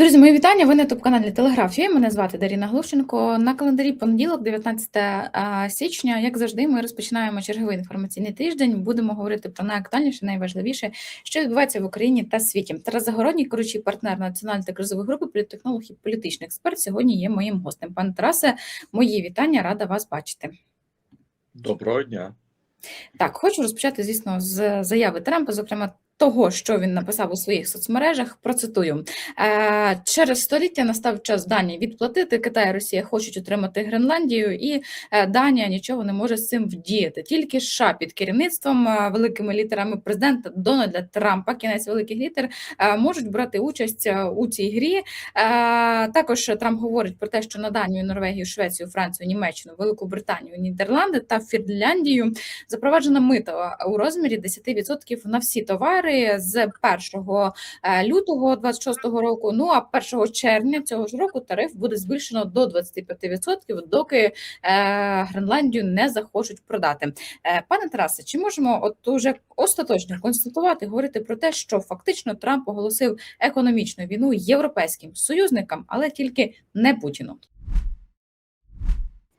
Друзі, мої вітання. Ви на ютуб-каналі Телеграфія. Мене звати Даріна Глушенко. На календарі понеділок, 19 січня. Як завжди, ми розпочинаємо черговий інформаційний тиждень. Будемо говорити про найактуальніше, найважливіше, що відбувається в Україні та світі. Тарас Загородній, керуючий партнер національної та кризової групи, політтехнолог і політичний експерт. Сьогодні є моїм гостем. Пане Тарасе, мої вітання, рада вас бачити. Доброго дня. Так, хочу розпочати, звісно, з заяви Трампа, зокрема. Того, що він написав у своїх соцмережах, процитую Е, через століття настав час Данії відплатити. Китай і Росія хочуть отримати Гренландію, і е, Данія нічого не може з цим вдіяти. Тільки США під керівництвом е, великими літерами президента Дональда Трампа, кінець великих літер, можуть брати участь у цій грі. Також Трамп говорить про те, що на Данію, Норвегію, Швецію, Францію, Німеччину, Велику Британію, Нідерланди та Фінляндію запроваджено мито у розмірі 10% на всі товари з 1 е, лютого 26-го року. Ну а 1 червня цього ж року тариф буде збільшено до 25%, доки е, Гренландію не захочуть продати. Е, Пане Тарасе, чи можемо от уже остаточно констатувати, говорити про те, що фактично Трамп оголосив економічну війну європейським союзникам, але тільки не Путіну?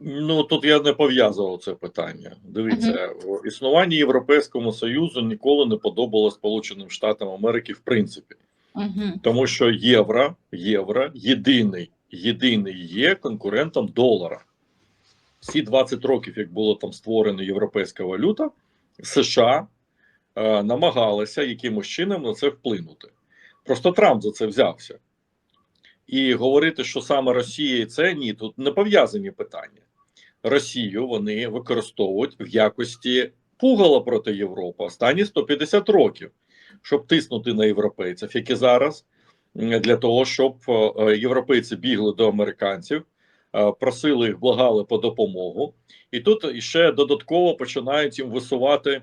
Ну тут я не пов'язував це питання. Дивіться, в існуванні Європейському Союзу ніколи не подобалось Сполученим Штатам Америки, в принципі, Угу. тому що євро, євро єдиний, єдиний є конкурентом долара. Всі 20 років, як було там створена європейська валюта, США е, намагалися якимось чином на це вплинути. Просто Трамп за це взявся. І говорити, що саме Росія і це ні, тут не пов'язані питання. Росію вони використовують в якості пугала проти Європи останні 150 років, щоб тиснути на європейців, які зараз для того, щоб е, європейці бігли до американців, е, просили їх, благали по допомогу, і тут ще додатково починають їм висувати.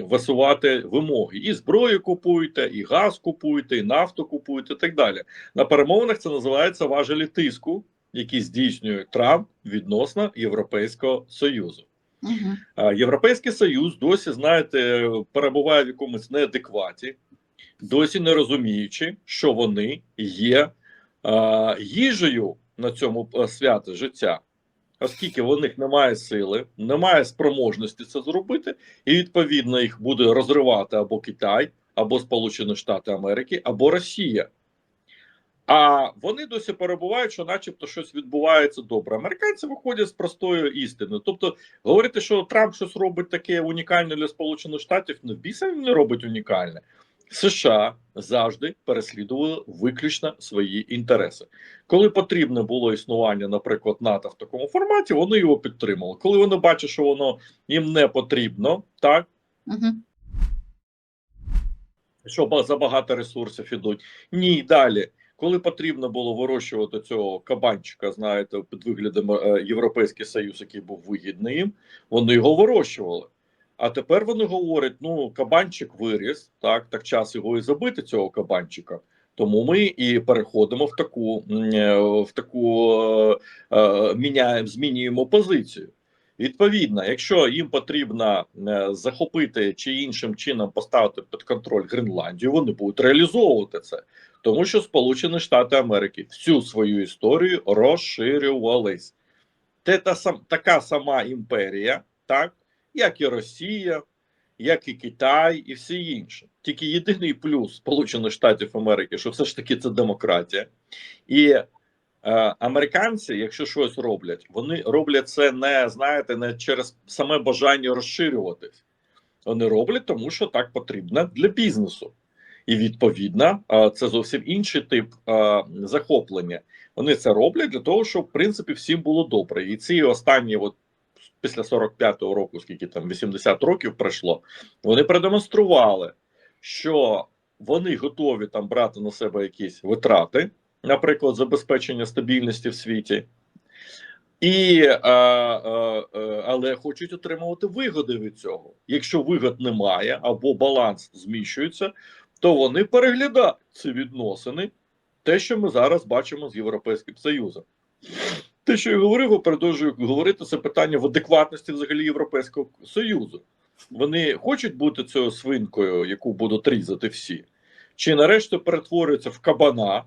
Висувати вимоги і зброю купуйте, і газ купуйте, і нафту купуйте, і так далі. На перемовинах це називається важелі тиску, які здійснює Трамп відносно Європейського Союзу. Угу. Європейський Союз досі, знаєте, перебуває в якомусь неадекваті, досі не розуміючи, що вони є а, їжею на цьому свято життя, оскільки в них немає сили, немає спроможності це зробити, і відповідно їх буде розривати або Китай, або Сполучені Штати Америки, або Росія. А вони досі перебувають, що, начебто, щось відбувається добре. Американці виходять з простої істини. Тобто, говорити, що Трамп щось робить таке унікальне для Сполучених Штатів, в біса він не робить унікальне. США завжди переслідували виключно свої інтереси. Коли потрібне було існування, наприклад, НАТО в такому форматі, вони його підтримали. Коли вони бачать, що воно їм не потрібно, так Угу. що ба- забагато ресурсів ідуть. Ні, далі. Коли потрібно було вирощувати цього кабанчика, знаєте, під виглядом е, Європейський Союз, який був вигідний їм, вони його вирощували. А тепер вони говорять: ну, кабанчик виріс, так, так час його і забити, цього кабанчика. Тому ми і переходимо в таку, е, в таку е, міняємо, змінюємо позицію. Відповідно, якщо їм потрібно е, захопити чи іншим чином поставити під контроль Гренландію, вони будуть реалізовувати це, тому що Сполучені Штати Америки всю свою історію розширювались. Це та сам така сама імперія, так як і Росія, як і Китай, і всі інші. Тільки єдиний плюс Сполучених Штатів Америки, що все ж таки це демократія. І американці, якщо щось роблять, вони роблять це не знаєте, не через саме бажання розширюватись. Вони роблять, тому що так потрібно для бізнесу. І відповідно, е, це зовсім інший тип е, захоплення. Вони це роблять для того, щоб в принципі всім було добре. І ці останні, от після 45-го року, скільки там 80 років пройшло, вони продемонстрували, що вони готові там брати на себе якісь витрати наприклад, забезпечення стабільності в світі, і, е, е, е, але хочуть отримувати вигоди від цього. Якщо вигод немає або баланс зміщується, то вони переглядають ці відносини, те, що ми зараз бачимо з Європейським Союзом. Те, що я говорив, я продовжую говорити, це питання в адекватності взагалі Європейського Союзу. Вони хочуть бути цією свинкою, яку будуть різати всі, чи нарешті перетворюються в кабана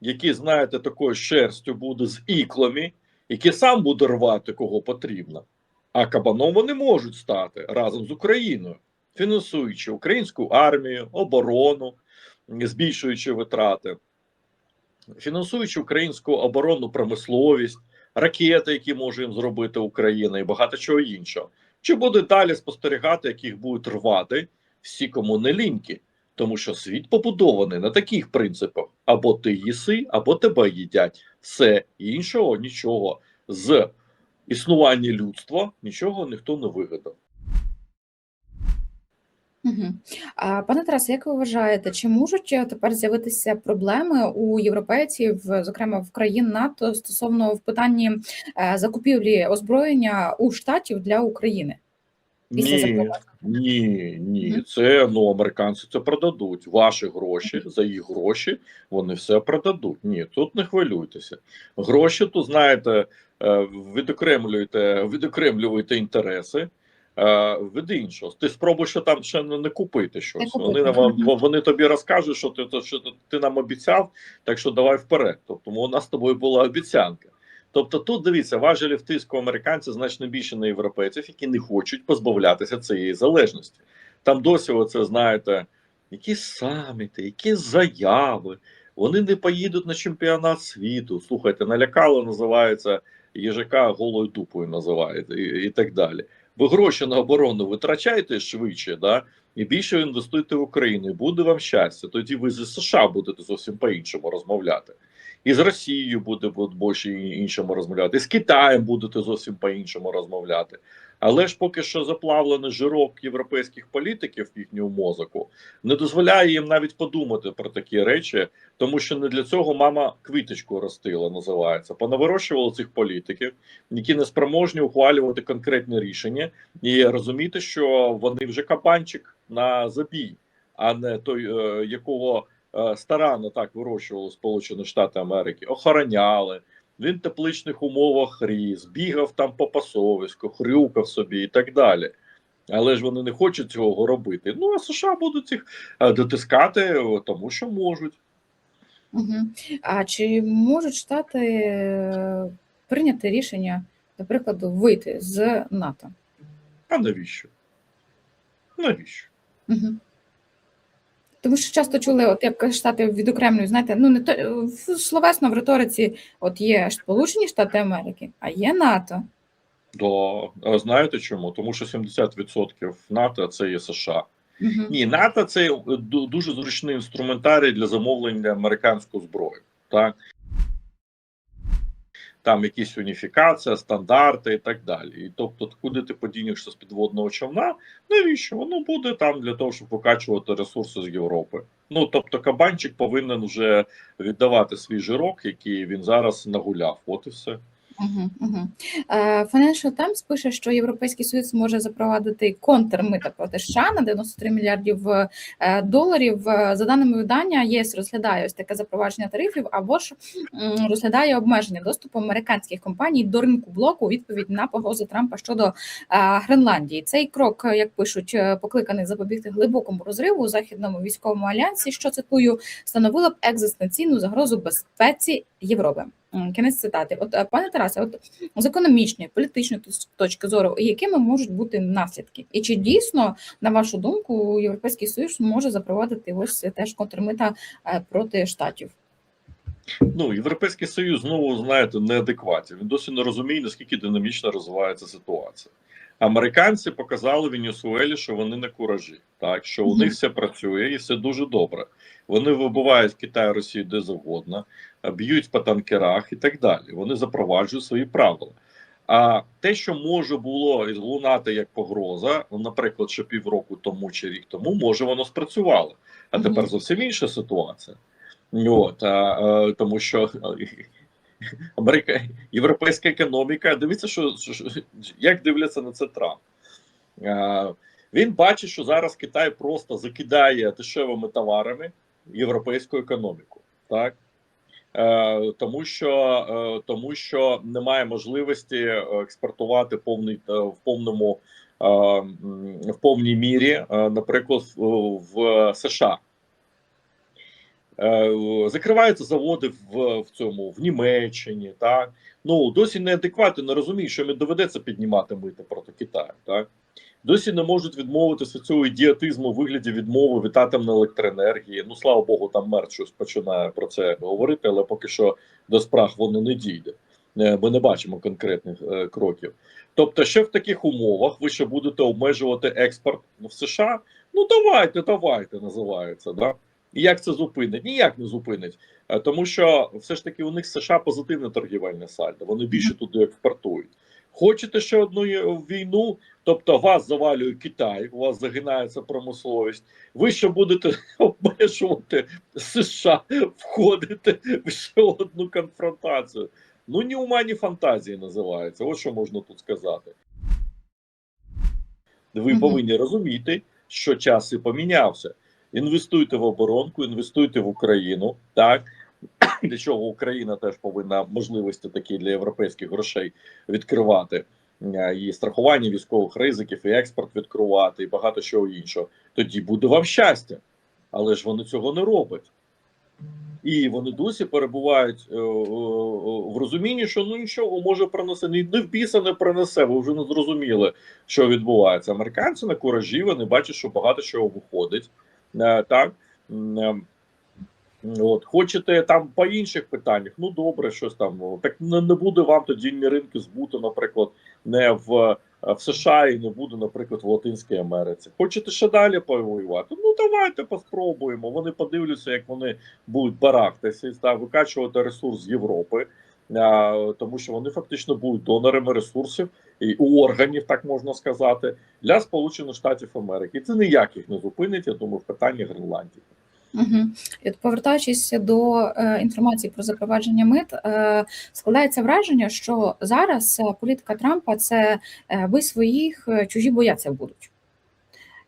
який, знаєте, такою шерстю буде з іклами, який сам буде рвати кого потрібно. А кабаном вони можуть стати разом з Україною, фінансуючи українську армію, оборону, збільшуючи витрати, фінансуючи українську оборонну промисловість, ракети, які може їм зробити Україна, і багато чого іншого. Чи буде далі спостерігати, яких будуть рвати всі, кому не ліньки? Тому що світ побудований на таких принципах: або ти їси, або тебе їдять. Все іншого, нічого з існування людства, нічого ніхто не вигадав. Пане Тарасе, як ви вважаєте, чи можуть е, тепер з'явитися проблеми у європейців, зокрема в країн НАТО, стосовно в питанні е, закупівлі озброєння у штатів для України? Після Ні, ні, ні. Це ну американці це продадуть. Ваші гроші за їх гроші вони все продадуть. Ні, тут не хвилюйтеся. Гроші, тут знаєте, е, відокремлюєте, відокремлюєте інтереси. е, Від іншого, ти спробуєш ще там ще не купити щось. купити, Вони нам вони тобі розкажуть, що ти що ти нам обіцяв, так що давай вперед. Тобто у нас з тобою була обіцянка. Тобто, тут дивіться, важелі в тиску американців значно більше на європейців, які не хочуть позбавлятися цієї залежності. Там досі, оце знаєте, якісь саміти, якісь заяви. Вони не поїдуть на чемпіонат світу. Слухайте, налякало називається їжака голою дупою називають і, і так далі. Ви гроші на оборону витрачайте швидше, да, і більше інвестуйте в Україну. І буде вам щастя. Тоді ви з США будете зовсім по-іншому розмовляти. І з Росією буде більше іншому розмовляти, і з Китаєм будете зовсім по-іншому розмовляти. Але ж поки що заплавлений жирок європейських політиків в їхнього мозоку не дозволяє їм навіть подумати про такі речі, тому що не для цього мама квіточку ростила, називається. Понавирощували цих політиків, які не спроможні ухвалювати конкретні рішення, і розуміти, що вони вже кабанчик на забій, а не той, е, якого старанно так вирощували Сполучені Штати Америки, охороняли. Він в тепличних умовах ріс, бігав там по пасовиську, хрюкав собі і так далі. Але ж вони не хочуть цього робити. Ну а США будуть їх е, дотискати, тому що можуть. Угу. А чи можуть штати е, прийняти рішення, до прикладу, вийти з НАТО? А навіщо? Навіщо? Угу. Тому що часто чули, от як штати відокремлюють, знаєте, ну не то в- словесно в риториці, от є Сполучені Штати Америки, а є НАТО. До а знаєте чому? Тому що 70% НАТО це є США. Угу. Ні, НАТО це дуже зручний інструментарій для замовлення американської зброї. Так? Там якісь уніфікація, стандарти і так далі. І тобто, куди ти подінешся з підводного човна, навіщо? Воно буде там для того, щоб викачувати ресурси з Європи. Ну тобто, кабанчик повинен вже віддавати свій жирок, який він зараз нагуляв. От і все. Угу, угу. Financial пише, що Європейський Союз може запровадити контрмита проти США на 93 мільярдів е, доларів. Е, За даними видання, єС розглядає ось таке запровадження тарифів або ж розглядає обмеження доступу американських компаній до ринку блоку у відповідь на погрози Трампа щодо Гренландії. Цей крок, як пишуть, покликаний запобігти глибокому розриву у західному військовому альянсі, що цитую, становило б екзистенційну загрозу безпеці Європи. Кінець цитати. От е, пане Тарасе, от з економічної, політичної точки зору, якими можуть бути наслідки? І чи дійсно, на вашу думку, Європейський Союз може запровадити ось теж контрмита е, проти штатів? Ну, Європейський Союз знову знаєте неадекватів. Він досі не розуміє, наскільки динамічно розвивається ситуація. Американці показали Венесуелі, що вони не куражі, так що у них все працює і все дуже добре. Вони вибивають Китай, Росію де завгодно, б'ють по танкерах і так далі. Вони запроваджують свої правила. А те, що може було лунати як погроза, ну, наприклад, ще півроку тому чи рік тому, може воно спрацювало. А тепер зовсім інша ситуація. От, а, е, тому що Америка, європейська економіка, дивіться, що, що, що як дивляться на це Трамп. Е, він бачить, що зараз Китай просто закидає дешевими товарами європейську економіку, так? Е, тому що е, тому що немає можливості експортувати повний е, в повному в повній мірі, наприклад, в, США. Закриваються заводи в, в цьому в Німеччині. Так ну досі неадекватно не розуміють, що їм доведеться піднімати мити проти Китаю. Так досі не можуть відмовитися цього ідіотизму вигляді відмови від атомної електроенергії. Ну слава Богу, там мер щось починає про це говорити, але поки що до справ воно не дійде. Е, Ми не бачимо конкретних е, кроків. Тобто, ще в таких умовах ви ще будете обмежувати експорт в США. Ну давайте, давайте називається. Да? І як це зупинить? Ніяк не зупинить. Е, Тому що все ж таки у них США позитивне торгівельне сальдо. Вони більше туди експортують. Хочете ще одну е, війну? Тобто вас завалює Китай, у вас загинається промисловість. Ви ще будете обмежувати США, входити в ще одну конфронтацію. Ну ні ума, ні фантазії називається. Ось що можна тут сказати. Ви повинні розуміти, що час і помінявся. Інвестуйте в оборонку, інвестуйте в Україну. Так для чого Україна теж повинна можливості такі для європейських грошей відкривати Е, і страхування військових ризиків, і експорт відкривати, і багато чого іншого. Тоді буде вам щастя, але ж вони цього не роблять. І вони досі перебувають е, е, в розумінні, що ну нічого може принесе, не в біса не принесе. Ви вже не зрозуміли, що відбувається. Американці на куражі, вони бачать, що багато чого виходить. Е, так е, От, хочете там по інших питаннях, ну добре, щось там. Так не, буде вам тоді ні ринки збуту, наприклад, не в, е, в США і не буде, наприклад, в Латинській Америці. Хочете ще далі повоювати? Ну давайте поспробуємо. Вони подивляться, як вони будуть барахтатися і викачувати ресурс з Європи, тому що вони фактично будуть донорами ресурсів і органів, так можна сказати, для Сполучених Штатів Америки. І це ніяк їх не зупинить. Я думаю, в питанні Гренландії. Угу. І от повертаючись до е, інформації про запровадження мит, е, складається враження, що зараз е, політика Трампа це е, ви своїх, е, чужі бояться будуть.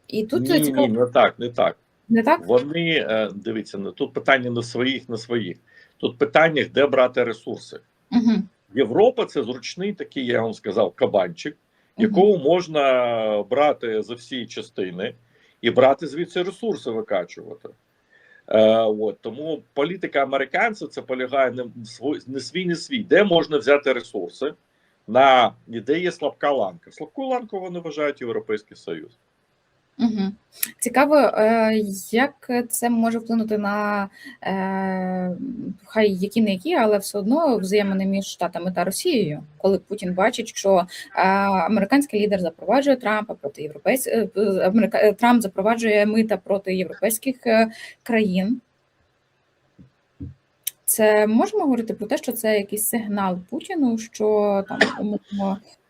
І тут ні, цікаво, ні, не так, не так. не так? Вони е, дивіться, тут питання не своїх, не своїх. Тут питання, де брати ресурси. Угу. Європа це зручний такий, я вам сказав, кабанчик, якого можна брати за всі частини і брати звідси ресурси викачувати. Е, от, тому політика американців це полягає не, не свій, не свій, де можна взяти ресурси, на де є слабка ланка. Слабку ланку вони вважають Європейський Союз. Угу. Цікаво, е, як це може вплинути на е, хай які не які, але все одно взаємини між Штатами та Росією, коли Путін бачить, що е, американський лідер запроваджує Трампа проти європейських Трамп запроваджує мита проти європейських країн. Це можемо говорити про те, що це якийсь сигнал Путіну, що там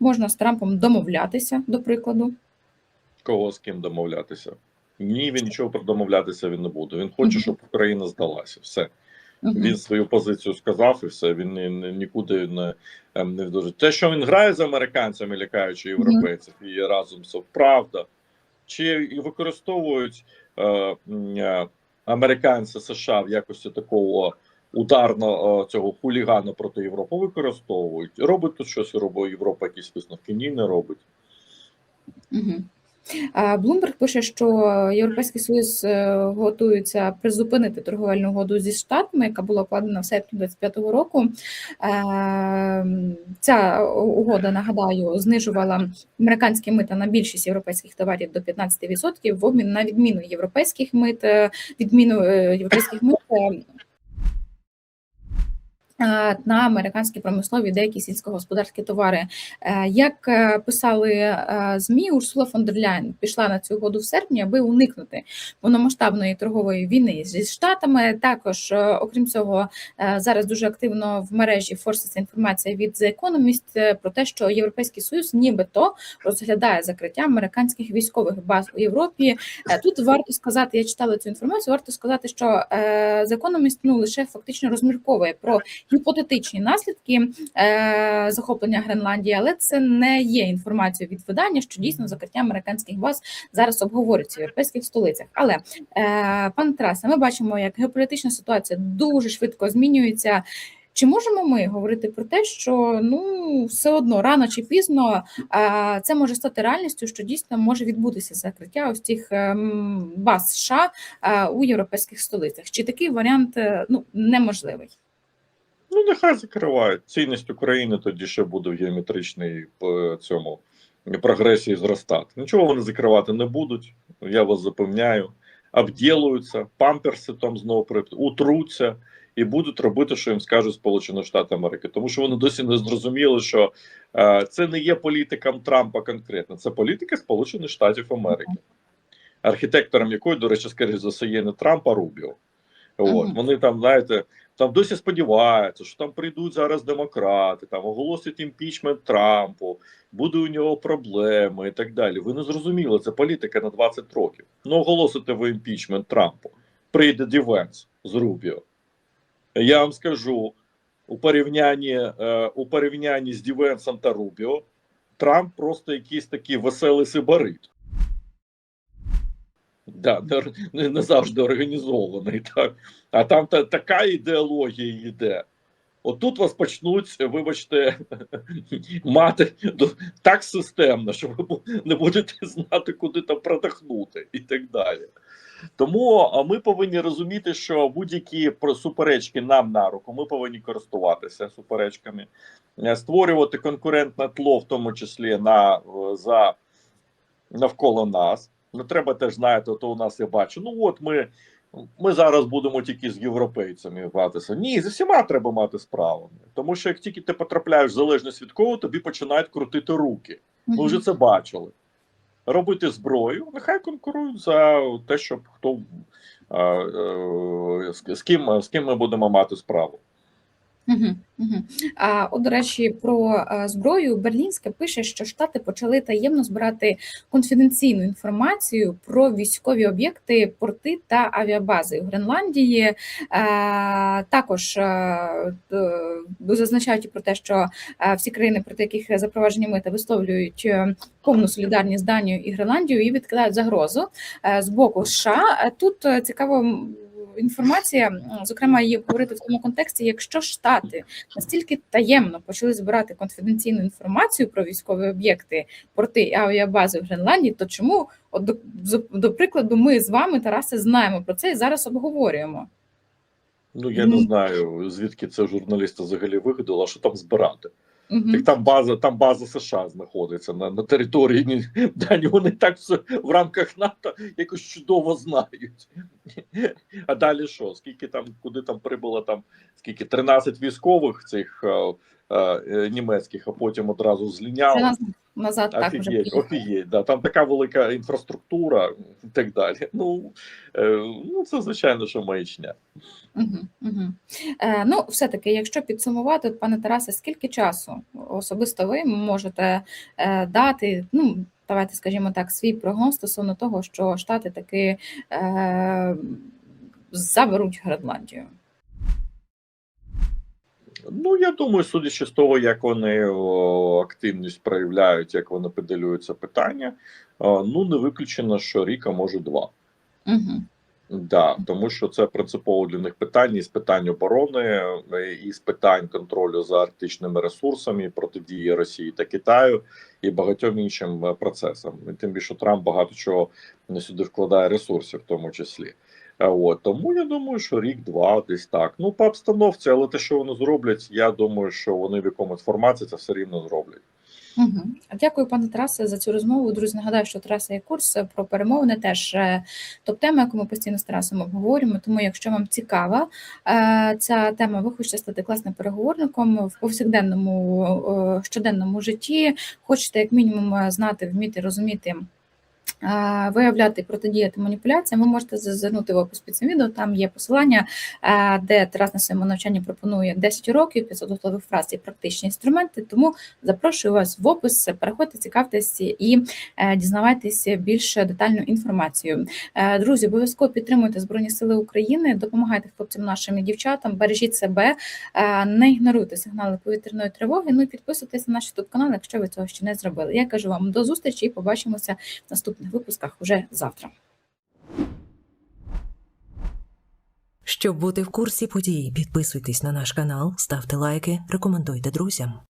можна з Трампом домовлятися, до прикладу. Кого з ким домовлятися? Ні, він нічого про домовлятися він не буде. Він хоче, щоб Україна здалася. Все. Він свою позицію сказав і все. Він ні, ні- нікуди не, ем, не вдовжить. Те, що він грає з американцями, лякаючи європейців, і разом все правда. Чи використовують е, е, американці США в якості такого ударного е, цього хулігана проти Європи? Використовують. Робить тут щось робить Європа, якісь висновки? Ні, не робить. Мгм. Блумберг пише, що Європейський Союз е, готується призупинити торговельну угоду зі Штатами, яка була укладена в серпні 25-го року. Е, Ця угода, нагадаю, знижувала американські мита на більшість європейських товарів до 15% в обмін на відміну європейських мит, е, відміну європейських мит. Е, На американські промислові деякі сільськогосподарські товари. Е, Як е, писали ЗМІ, Урсула фон дер Ляйн пішла на цю угоду в серпні, аби уникнути повномасштабної торгової війни зі штатами. Також, окрім цього, зараз дуже активно в мережі форситься інформація від The Economist про те, що Європейський Союз нібито розглядає закриття американських військових баз у Європі. Тут варто сказати, я читала цю інформацію. Варто сказати, що The Economist, ну лише фактично розмірковує про гіпотетичні наслідки е, захоплення Гренландії, але це не є інформацією від видання, що дійсно закриття американських баз зараз обговорюється в європейських столицях. Але е, пан Тарасе, ми бачимо, як геополітична ситуація дуже швидко змінюється. Чи можемо ми говорити про те, що ну все одно рано чи пізно е, це може стати реальністю, що дійсно може відбутися закриття ось цих ем, баз США е, у європейських столицях? Чи такий варіант е, ну неможливий? Ну, нехай закривають. Цінність України тоді ще буде в геометричній е, цьому прогресії зростати. Нічого вони закривати не будуть, я вас запевняю. Обділуються, памперси там знову утруться і будуть робити, що їм скажуть Сполучені Штати Америки. Тому що вони досі не зрозуміли, що е, це не є політика Трампа конкретно, це політика Сполучених Штатів Америки, архітектором якої, до речі, скоріше за все, є не Трамп, а Рубіо. От вони там, знаєте, там досі сподіваються, що там прийдуть зараз демократи, там оголосять імпічмент Трампу, буде у нього проблеми і так далі. Ви не зрозуміли, це політика на 20 років. Ну, оголосите ви імпічмент Трампу. Прийде Дівенс з Рубіо. Я вам скажу, у порівнянні, е, у порівнянні з Дівенсом та Рубіо, Трамп просто якийсь такий веселий сибарит. Да, не, не, завжди організований, так. А там та, така ідеологія йде. Отут вас почнуть, вибачте, мати так системно, що ви не будете знати, куди там продихнути і так далі. Тому ми повинні розуміти, що будь-які суперечки нам на руку, ми повинні користуватися суперечками, е, створювати конкурентне тло, в тому числі на за навколо нас. Не треба теж знаєте, то у нас я бачу. Ну от ми, ми зараз будемо тільки з європейцями матися. Ні, з усіма треба мати справу. Тому що як тільки ти потрапляєш в залежність від кого, тобі починають крутити руки. Ми вже це бачили. Робити зброю, нехай конкурують за те, щоб хто е, з ким з ким ми будемо мати справу. Угу, угу. А от, до речі, про е, зброю Берлінське пише, що Штати почали таємно збирати конфіденційну інформацію про військові об'єкти, порти та авіабази у Гренландії. Е, також е, зазначають про те, що всі країни, проти яких запроваджені мита, висловлюють повну солідарність з Данією і Гренландією і відкидають загрозу з боку США. Тут цікаво. Інформація, зокрема, її говорити в тому контексті, якщо Штати настільки таємно почали збирати конфіденційну інформацію про військові об'єкти, порти і авіабази в Гренландії, то чому, от до, до прикладу, ми з вами, Тарасе, знаємо про це і зараз обговорюємо? Ну я не знаю, звідки це журналісти взагалі вигадали, а що там збирати. Угу. Так там база, там база США знаходиться на, на території Дані. Вони так все в рамках НАТО якось чудово знають. А далі що? Скільки там, куди там прибуло там, скільки 13 військових цих е, німецьких, а потім одразу зліняли. назад Офігеть, приїхали. офігеть, да. Там така велика інфраструктура і так далі. Ну, е, ну це звичайно, що маячня. Угу, угу. Е, ну, все-таки, якщо підсумувати, пане Тарасе, скільки часу особисто ви можете е, дати, ну, давайте скажімо так, свій прогноз стосовно того, що Штати таки е, заберуть Гренландію? Ну, я думаю, судячи з того, як вони о, активність проявляють, як вони педалюють питання, о, ну не виключено, що рік, а може два. Угу. Да, тому що це принципово для них питання і з питань оборони, е, і з питань контролю за арктичними ресурсами, протидії Росії та Китаю і багатьом іншим е, процесам. І тим більше Трамп багато чого сюди вкладає ресурсів, в тому числі. Е, От тому я думаю, що рік-два десь так. Ну по обстановці, але те, що вони зроблять, я думаю, що вони в якомусь форматі це все рівно зроблять. Угу. Дякую, пане Тарасе, за цю розмову. Друзі, нагадаю, що Тараса є курс про перемовини, теж е, топ-тема, яку ми постійно з Тарасом обговорюємо. Тому, якщо вам цікава е, ця тема, ви хочете стати класним переговорником в повсякденному е, щоденному житті, хочете як мінімум е, знати, вміти розуміти. Виявляти і протидіяти маніпуляціям, ви можете зазирнути в опис під цим відео. Там є посилання, де Тарас на своєму навчанні пропонує 10 уроків, 500 готових фраз і практичні інструменти. Тому Запрошую вас в опис, переходьте, цікавтесь і е, дізнавайтесь більш детальну інформацію. Е, Друзі, обов'язково підтримуйте Збройні Сили України, допомагайте хлопцям нашим і дівчатам, бережіть себе, е, не ігноруйте сигнали повітряної тривоги. Ну і підписуйтесь на наш youtube канал, якщо ви цього ще не зробили. Я кажу вам до зустрічі і побачимося в наступних випусках уже завтра. Щоб бути в курсі подій, підписуйтесь на наш канал, ставте лайки, рекомендуйте друзям.